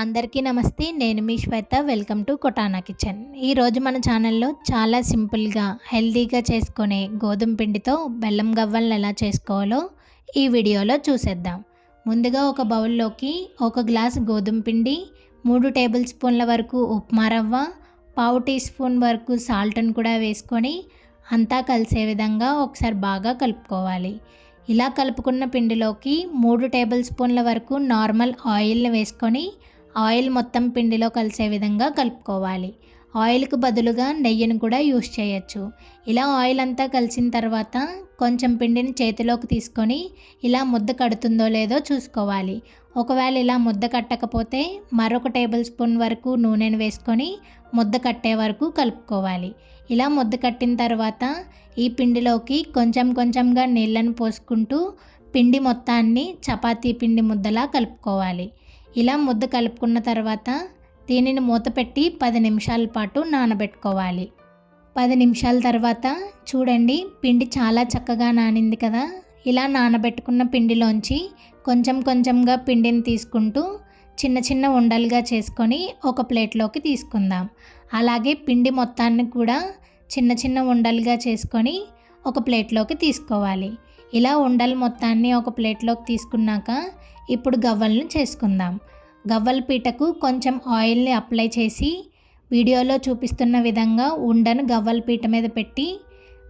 అందరికీ నమస్తే నేను మీ శ్వేత. వెల్కమ్ టు కొటానా కిచెన్ ఈరోజు మన ఛానల్లో చాలా సింపుల్గా హెల్తీగా చేసుకునే గోధుమ పిండితో బెల్లం గవ్వలను ఎలా చేసుకోవాలో ఈ వీడియోలో చూసేద్దాం. ముందుగా ఒక బౌల్లోకి ఒక గ్లాస్ గోధుమ పిండి మూడు టేబుల్ స్పూన్ల వరకు ఉప్మా రవ్వ పావు టీ స్పూన్ వరకు సాల్ట్ని కూడా వేసుకొని అంతా కలిసే విధంగా ఒకసారి బాగా కలుపుకోవాలి. ఇలా కలుపుకున్న పిండిలోకి మూడు టేబుల్ స్పూన్ల వరకు నార్మల్ ఆయిల్ని వేసుకొని ఆయిల్ మొత్తం పిండిలో కలిసే విధంగా కలుపుకోవాలి. ఆయిల్కి బదులుగా నెయ్యిని కూడా యూస్ చేయొచ్చు. ఇలా ఆయిల్ అంతా కలిసిన తర్వాత కొంచెం పిండిని చేతిలోకి తీసుకొని ఇలా ముద్ద కడుతుందో లేదో చూసుకోవాలి. ఒకవేళ ఇలా ముద్ద కట్టకపోతే మరొక టేబుల్ స్పూన్ వరకు నూనెను వేసుకొని ముద్ద కట్టే వరకు కలుపుకోవాలి. ఇలా ముద్ద కట్టిన తర్వాత ఈ పిండిలోకి కొంచెం కొంచెంగా నీళ్ళను పోసుకుంటూ పిండి మొత్తాన్ని చపాతీ పిండి ముద్దలా కలుపుకోవాలి. ఇలా ముద్ద కలుపుకున్న తర్వాత దీనిని మూత పెట్టి పది నిమిషాల పాటు నానబెట్టుకోవాలి. పది నిమిషాల తర్వాత చూడండి పిండి చాలా చక్కగా నానింది కదా. ఇలా నానబెట్టుకున్న పిండిలోంచి కొంచెం కొంచెంగా పిండిని తీసుకుంటూ చిన్న చిన్న ఉండలుగా చేసుకొని ఒక ప్లేట్లోకి తీసుకుందాం. అలాగే పిండి మొత్తాన్ని కూడా చిన్న చిన్న ఉండలుగా చేసుకొని ఒక ప్లేట్లోకి తీసుకోవాలి. ఇలా ఉండలు మొత్తాన్ని ఒక ప్లేట్లోకి తీసుకున్నాక ఇప్పుడు గవ్వలను చేసుకుందాం. గవ్వల పీటకు కొంచెం ఆయిల్ని అప్లై చేసి వీడియోలో చూపిస్తున్న విధంగా ఉండను గవ్వల పీట మీద పెట్టి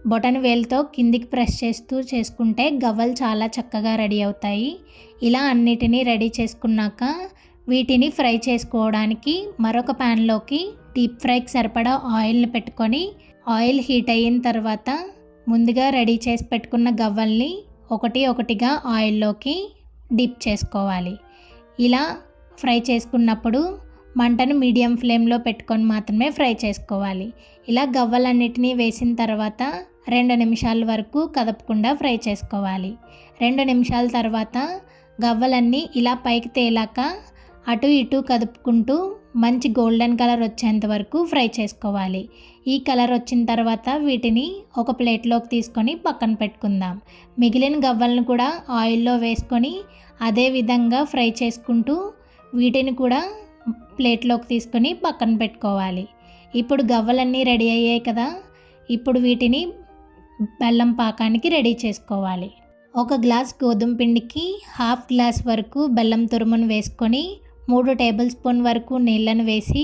బొటన్ వేలుతో కిందికి ప్రెస్ చేస్తూ చేసుకుంటే గవ్వలు చాలా చక్కగా రెడీ అవుతాయి. ఇలా అన్నిటినీ రెడీ చేసుకున్నాక వీటిని ఫ్రై చేసుకోవడానికి మరొక ప్యాన్లోకి డీప్ ఫ్రైకి సరిపడా ఆయిల్ని పెట్టుకొని ఆయిల్ హీట్ అయిన తర్వాత ముందుగా రెడీ చేసి పెట్టుకున్న గవ్వల్ని ఒకటి ఒకటిగా ఆయిల్లోకి డిప్ చేసుకోవాలి. ఇలా ఫ్రై చేసుకున్నప్పుడు మంటను మీడియం ఫ్లేమ్లో పెట్టుకొని మాత్రమే ఫ్రై చేసుకోవాలి. ఇలా గవ్వలన్నిటినీ వేసిన తర్వాత రెండు నిమిషాల వరకు కదపకుండా ఫ్రై చేసుకోవాలి. రెండు నిమిషాల తర్వాత గవ్వలన్నీ ఇలా పైకి తేలాక అటు ఇటు కదుపుకుంటూ మంచి గోల్డెన్ కలర్ వచ్చేంత వరకు ఫ్రై చేసుకోవాలి. ఈ కలర్ వచ్చిన తర్వాత వీటిని ఒక ప్లేట్లోకి తీసుకొని పక్కన పెట్టుకుందాం. మిగిలిన గవ్వలను కూడా ఆయిల్లో వేసుకొని అదే విధంగా ఫ్రై చేసుకుంటూ వీటిని కూడా ప్లేట్లోకి తీసుకొని పక్కన పెట్టుకోవాలి. ఇప్పుడు గవ్వలన్నీ రెడీ అయ్యాయి కదా? ఇప్పుడు వీటిని బెల్లం పాకానికి రెడీ చేసుకోవాలి. ఒక గ్లాస్ గోధుమ పిండికి హాఫ్ గ్లాస్ వరకు బెల్లం తురుమును వేసుకొని మూడు టేబుల్ స్పూన్ వరకు నీళ్ళను వేసి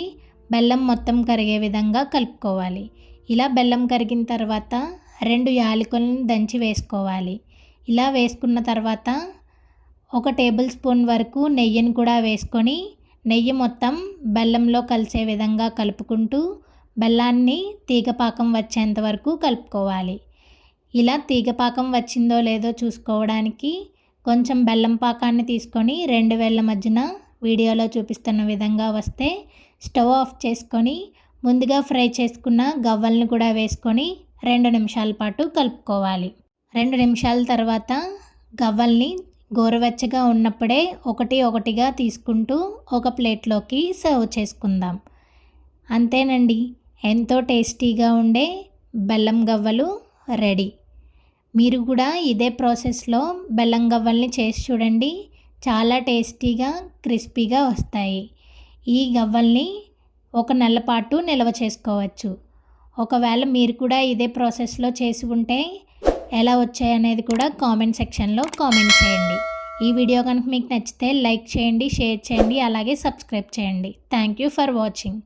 బెల్లం మొత్తం కరిగే విధంగా కలుపుకోవాలి. ఇలా బెల్లం కరిగిన తర్వాత రెండు యాలకులను దంచి వేసుకోవాలి. ఇలా వేసుకున్న తర్వాత ఒక టేబుల్ స్పూన్ వరకు నెయ్యిని కూడా వేసుకొని నెయ్యి మొత్తం బెల్లంలో కలిసే విధంగా కలుపుకుంటూ బెల్లాన్ని తీగపాకం వచ్చేంత వరకు కలుపుకోవాలి. ఇలా తీగపాకం వచ్చిందో లేదో చూసుకోవడానికి కొంచెం బెల్లం పాకాన్ని తీసుకొని రెండు వేళ్ళ మధ్యన వీడియోలో చూపిస్తున్న విధంగా వస్తే స్టవ్ ఆఫ్ చేసుకొని ముందుగా ఫ్రై చేసుకున్న గవ్వల్ని కూడా వేసుకొని రెండు నిమిషాల పాటు కలుపుకోవాలి. రెండు నిమిషాల తర్వాత గవ్వల్ని గోరువెచ్చగా ఉన్నప్పుడే ఒకటి ఒకటిగా తీసుకుంటూ ఒక ప్లేట్లోకి సర్వ్ చేసుకుందాం. అంతేనండి ఎంతో టేస్టీగా ఉండే బెల్లం గవ్వలు రెడీ. మీరు కూడా ఇదే ప్రాసెస్లో బెల్లం గవ్వల్ని చేసి చూడండి. చాలా టేస్టీగా క్రిస్పీగా వస్తాయి. ఈ గవ్వల్ని ఒక నెల పాటు నిల్వ చేసుకోవచ్చు. ఒకవేళ మీరు కూడా ఇదే ప్రాసెస్లో చేసి ఉంటే ఎలా వచ్చాయనేది కూడా కామెంట్ సెక్షన్లో కామెంట్ చేయండి. ఈ వీడియో కనుక మీకు నచ్చితే లైక్ చేయండి షేర్ చేయండి అలాగే సబ్స్క్రైబ్ చేయండి. Thank you for watching.